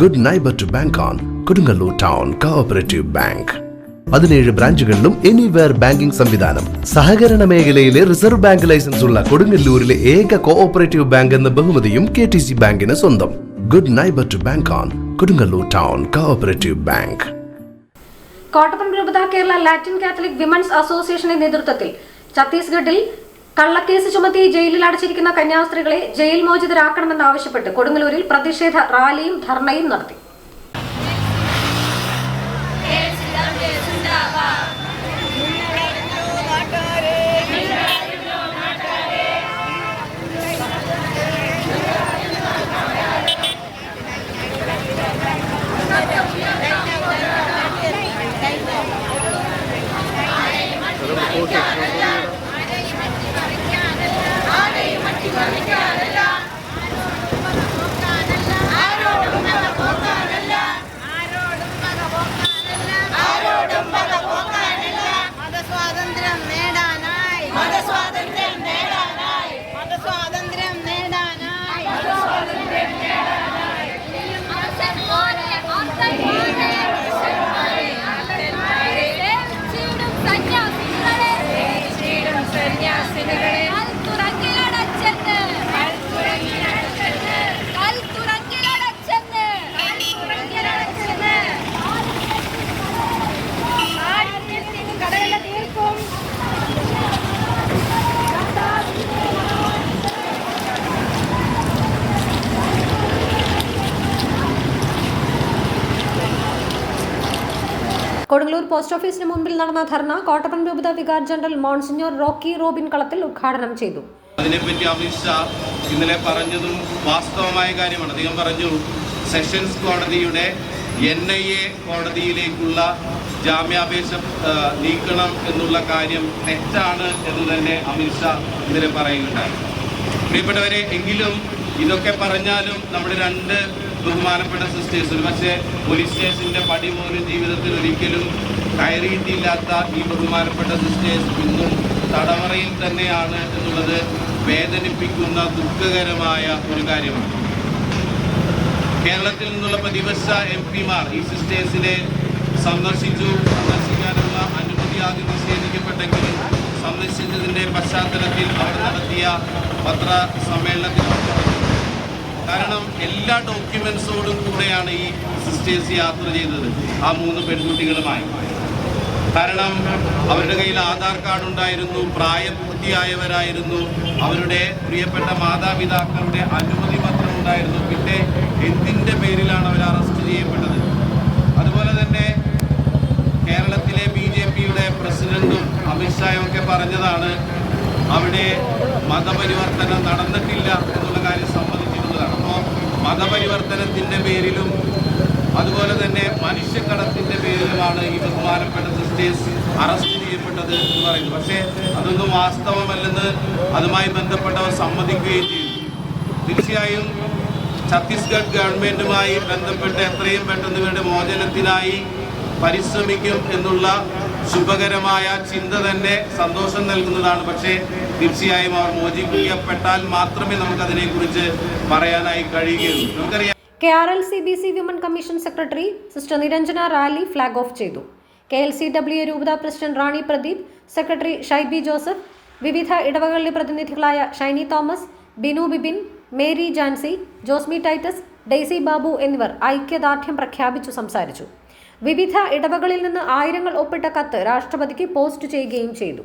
Good neighbour to bank on Kodungallur town cooperative bank പതിനേഴ് ബ്രാഞ്ചുകളിലും anywhere banking സംവിധാനം സഹകരണ മേഖലയിലെ റിസർവ് ബാങ്ക് ലൈസൻസ് ഉള്ള കൊടുങ്ങല്ലൂരിലെ ഏക കോഓപ്പറേറ്റീവ് ബാങ്ക് എന്ന ബഹുമതിയും കെ ടി സി ബാങ്കിന് സ്വന്തം good neighbour to bank on Kodungallur town cooperative bank കോട്ടപ്പൻ രൂപത കേരള ലാറ്റിൻ കാത്തലിക് വിമൻസ് അസോസിയേഷന്റെ നേതൃത്വത്തിൽ ഛത്തീസ്ഗഡിൽ കള്ളക്കേസ് ചുമത്തി ജയിലിൽ അടച്ചിരിക്കുന്ന കന്യാസ്ത്രീകളെ ജയിൽ മോചിതരാക്കണമെന്നാവശ്യപ്പെട്ട് കൊടുങ്ങല്ലൂരിൽ പ്രതിഷേധ റാലിയും ധർണയും നടത്തി പോസ്റ്റ് ഓഫീസിന് മുമ്പിൽ നടന്ന ധർണ കോട്ടപ്പൻ രൂപത vicar general monsignor Rocky Robin Kalathil ഉദ്ഘാടനം ചെയ്തു അതിനെപ്പറ്റി അമിത് ഷാ ഇന്നലെ പറഞ്ഞതും വാസ്തവമായ കാര്യമാണ് അദ്ദേഹം പറഞ്ഞു സെഷൻസ് കോടതിയുടെ എൻ ഐ എ കോടതിയിലേക്കുള്ള ജാമ്യാപേക്ഷ നീക്കണം എന്നുള്ള കാര്യം തെറ്റാണ് എന്ന് തന്നെ അമിത് ഷാ ഇന്നലെ പറയുകയുണ്ടായി പ്രിയപ്പെട്ടവരെ എങ്കിലും ഇതൊക്കെ പറഞ്ഞാലും നമ്മുടെ രണ്ട് ബഹുമാനപ്പെട്ട സിസ്റ്റേഴ്സ് ഒരു പക്ഷേ പോലീസ് സ്റ്റേഷൻ്റെ പടി പോലും ജീവിതത്തിൽ ഒരിക്കലും കയറിയിട്ടില്ലാത്ത ഈ ബഹുമാനപ്പെട്ട സിസ്റ്റേഴ്സ് ഇന്നും തടവറയിൽ തന്നെയാണ് എന്നുള്ളത് വേദനിപ്പിക്കുന്ന ദുഃഖകരമായ ഒരു കാര്യമാണ് കേരളത്തിൽ നിന്നുള്ള പ്രതിപക്ഷ എം പിമാർ ഈ സിസ്റ്റേഴ്സിനെ സന്ദർശിച്ചു സന്ദർശിക്കാനുള്ള അനുമതി ആദ്യം നിഷേധിക്കപ്പെട്ടെങ്കിലും സന്ദർശിച്ചതിൻ്റെ പശ്ചാത്തലത്തിൽ അവർ നടത്തിയ പത്ര സമ്മേളനത്തിൽ കാരണം എല്ലാ ഡോക്യുമെന്റ്സോടും കൂടെയാണ് ഈ സിസ്റ്റേഴ്സ് യാത്ര ചെയ്തത് ആ മൂന്ന് പെൺകുട്ടികളുമായി കാരണം അവരുടെ കയ്യിൽ ആധാർ കാർഡ് ഉണ്ടായിരുന്നു പ്രായപൂർത്തിയായവരായിരുന്നു അവരുടെ പ്രിയപ്പെട്ട മാതാപിതാക്കളുടെ അനുമതി പത്രം ഉണ്ടായിരുന്നു പിന്നെ എന്തിൻ്റെ പേരിലാണ് അവർ അറസ്റ്റ് ചെയ്യപ്പെട്ടത് അതുപോലെ തന്നെ കേരളത്തിലെ ബി ജെ പിയുടെ പ്രസിഡന്റും അമിത്ഷായും ഒക്കെ പറഞ്ഞതാണ് അവിടെ മതപരിവർത്തനം നടന്നിട്ടില്ല എന്നുള്ള കാര്യം മതപരിവർത്തനത്തിൻ്റെ പേരിലും അതുപോലെ തന്നെ മനുഷ്യക്കടത്തിൻ്റെ പേരിലുമാണ് ഈ ബഹുമാനപ്പെട്ട സിസ്റ്റേഴ്സ് അറസ്റ്റ് ചെയ്യപ്പെട്ടത് എന്ന് പറയുന്നത് പക്ഷേ അതൊന്നും വാസ്തവമല്ലെന്ന് അതുമായി ബന്ധപ്പെട്ടവർ സമ്മതിക്കുകയും ചെയ്തു തീർച്ചയായും ഛത്തീസ്ഗഡ് ഗവൺമെൻറ്റുമായി ബന്ധപ്പെട്ട് എത്രയും പെട്ടെന്ന് ഇവരുടെ മോചനത്തിനായി പരിശ്രമിക്കും എന്നുള്ള ശുഭകരമായ ചിന്ത തന്നെ സന്തോഷം നൽകുന്നതാണ് പക്ഷേ തീർച്ചയായും അവർ മോചിപ്പിക്കപ്പെട്ടാൽ മാത്രമേ അതിനെക്കുറിച്ച് പറയാനായി കഴിയുകയുള്ളൂ നമുക്കറിയാം K R L C B C women commission secretary sister Niranjana rally flag off ചെയ്തു കെ എൽ സി ഡബ്ല്യു രൂപത president Rani Pradeep secretary Shaibi Joseph വിവിധ ഇടവകളിലെ പ്രതിനിധികളായ Shiny Thomas Binu Bibin Mary Jancy Josmi Titus Daisy Babu എന്നിവർ ഐക്യദാർഢ്യം പ്രഖ്യാപിച്ചു സംസാരിച്ചു വിവിധ ഇടവകളിൽ നിന്ന് ആയിരങ്ങൾ ഒപ്പിട്ട കത്ത് രാഷ്ട്രപതിക്ക് പോസ്റ്റ് ചെയ്യുകയും ചെയ്തു